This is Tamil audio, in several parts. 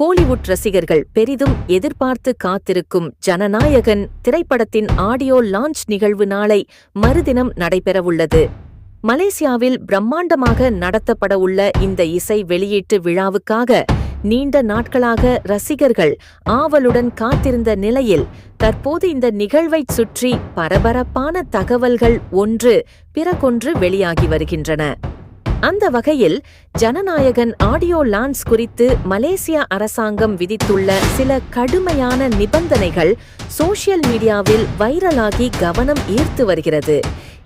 கோலிவுட் ரசிகர்கள் பெரிதும் எதிர்பார்த்து காத்திருக்கும் ஜனநாயகன் திரைப்படத்தின் ஆடியோ லான்ச் நிகழ்வு நாளை மறுதினம் நடைபெறவுள்ளது. மலேசியாவில் பிரம்மாண்டமாக நடத்தப்படவுள்ள இந்த இசை வெளியீட்டு விழாவுக்காக நீண்ட நாட்களாக ரசிகர்கள் ஆவலுடன் காத்திருந்த நிலையில் தற்போது இந்த நிகழ்வைச் சுற்றி பரபரப்பான தகவல்கள் ஒன்று பிறகொன்று வெளியாகி வருகின்றன. அந்த வகையில் ஜனநாயகன் ஆடியோ லான்ஸ் குறித்து மலேசிய அரசாங்கம் விதித்துள்ள சில கடுமையான நிபந்தனைகள் சோஷியல் மீடியாவில் வைரலாகி கவனம் ஈர்த்து வருகிறது.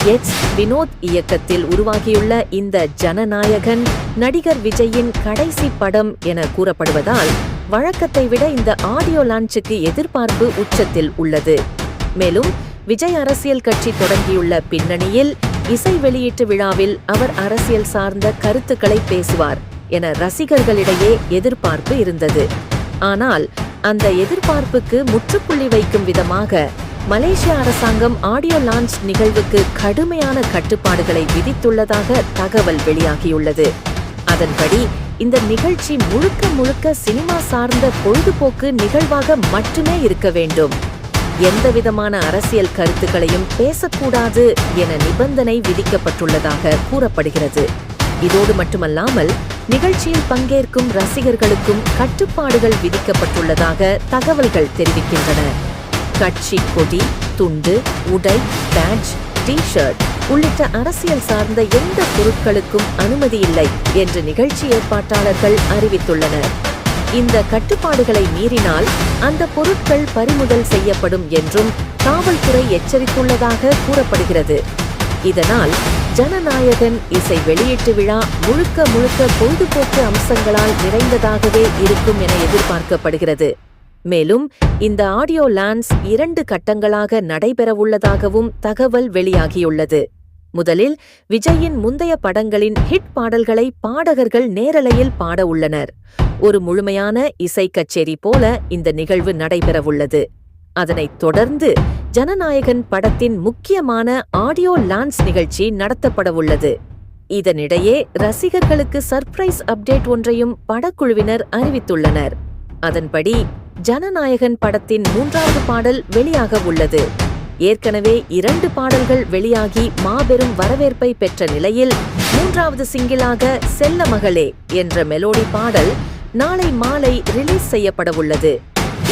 எக்ஸ் வினோத் இயக்கத்தில் உருவாகியுள்ள இந்த ஜனநாயகன் நடிகர் விஜயின் கடைசி படம் என கூறப்படுவதால் வழக்கத்தை விட இந்த ஆடியோ லான்ச்சுக்கு எதிர்பார்ப்பு உச்சத்தில் உள்ளது. மேலும் விஜய் அரசியல் கட்சி தொடங்கியுள்ள பின்னணியில் இசை வெளியீட்டு விழாவில் அவர் அரசியல் சார்ந்த கருத்துக்களை பேசுவார் என ரசிகர்களிடையே எதிர்பார்ப்பு இருந்தது. ஆனால் அந்த எதிர்பார்ப்புக்கு முற்றுப்புள்ளி வைக்கும் விதமாக மலேசிய அரசாங்கம் ஆடியோ லான்ச் நிகழ்வுக்கு கடுமையான கட்டுப்பாடுகளை விதித்துள்ளதாக தகவல் வெளியாகியுள்ளது. அதன்படி இந்த நிகழ்ச்சி முழுக்க முழுக்க சினிமா சார்ந்த பொழுதுபோக்கு நிகழ்வாக மட்டுமே இருக்க வேண்டும். எந்தவிதமான அரசியல் கருத்துக்களையும் பேசக்கூடாது என நிபந்தனை விதிக்கப்பட்டுள்ளதாக கூறப்படுகிறது. இதோடு மட்டுமல்லாமல் நிகழ்ச்சியில் பங்கேற்கும் ரசிகர்களுக்கும் கட்டுப்பாடுகள் விதிக்கப்பட்டுள்ளதாக தகவல்கள் தெரிவிக்கின்றன. கட்சி கொடி துண்டு உடை பேட்ச் டி ஷர்ட் உள்ளிட்ட அரசியல் சார்ந்த எந்த பொருட்களுக்கும் அனுமதி இல்லை என்று நிகழ்ச்சி ஏற்பாட்டாளர்கள் அறிவித்துள்ளனர். இந்த கட்டுப்பாடுகளை மீறினால் அந்த பொருட்கள் பறிமுதல் செய்யப்படும் என்றும் காவல்துறை எச்சரித்துள்ளதாக கூறப்படுகிறது. இதனால் ஜனநாயகன் இசை வெளியீட்டு விழா முழுக்க முழுக்க பொழுதுபோக்கு அம்சங்களால் நிறைந்ததாகவே இருக்கும் என எதிர்பார்க்கப்படுகிறது. மேலும் இந்த ஆடியோ லான்ஸ் இரண்டு கட்டங்களாக நடைபெறவுள்ளதாகவும் தகவல் வெளியாகியுள்ளது. முதலில் விஜயின் முந்தைய படங்களின் ஹிட் பாடல்களை பாடகர்கள் நேரலையில் பாட உள்ளனர். ஒரு முழுமையான இசை கச்சேரி போல இந்த நிகழ்வு நடைபெறவுள்ளது. அதனைத் தொடர்ந்து ஜனநாயகன் படத்தின் முக்கியமான ஆடியோ லான்ஸ் நிகழ்ச்சி நடத்தப்படவுள்ளது. இதனிடையே ரசிகர்களுக்கு சர்ப்ரைஸ் அப்டேட் ஒன்றையும் படக்குழுவினர் அறிவித்துள்ளனர். அதன்படி ஜனநாயகன் படத்தின் மூன்றாவது பாடல் வெளியாக உள்ளது. ஏற்கனவே இரண்டு பாடல்கள் வெளியாகி மாபெரும் வரவேற்பை பெற்ற நிலையில் மூன்றாவது சிங்கிளாக செல்ல மகளே என்ற மெலோடி பாடல் நாளை மாலை ரிலீஸ் செய்யப்படவுள்ளது.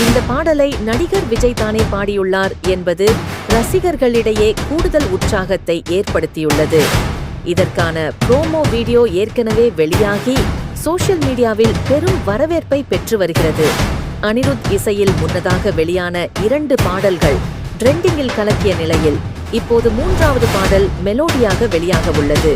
இந்த பாடலை நடிகர் விஜய் தானே பாடியுள்ளார் என்பது ரசிகர்களிடையே கூடுதல் உற்சாகத்தை ஏற்படுத்தியுள்ளது. இதற்கான ப்ரோமோ வீடியோ ஏற்கனவே வெளியாகி சோஷியல் மீடியாவில் பெரும் வரவேற்பை பெற்று வருகிறது. அனிருத் இசையில் முன்னதாக வெளியான இரண்டு பாடல்கள் ட்ரெண்டிங்கில் கலக்கிய நிலையில் இப்போது மூன்றாவது பாடல் மெலோடியாக வெளியாக உள்ளது.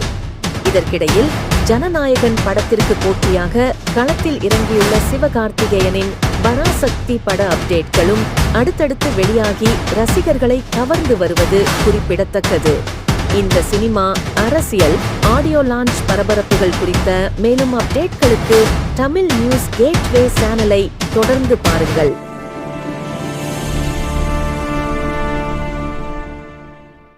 இதற்கிடையில் ஜனநாயகன் படத்திற்கு போட்டியாக களத்தில் இறங்கியுள்ள சிவகார்த்திகேயனின் பராசக்தி பட அப்டேட்களும் அடுத்தடுத்து வெளியாகி ரசிகர்களை கவர்ந்து வருவது குறிப்பிடத்தக்கது. இந்த சினிமா அரசியல் ஆடியோ லான்ச் பரபரப்புகள் குறித்த மேலும் அப்டேட்களுக்கு தமிழ் நியூஸ் கேட்வே சேனலை தொடர்ந்து பாருங்கள்.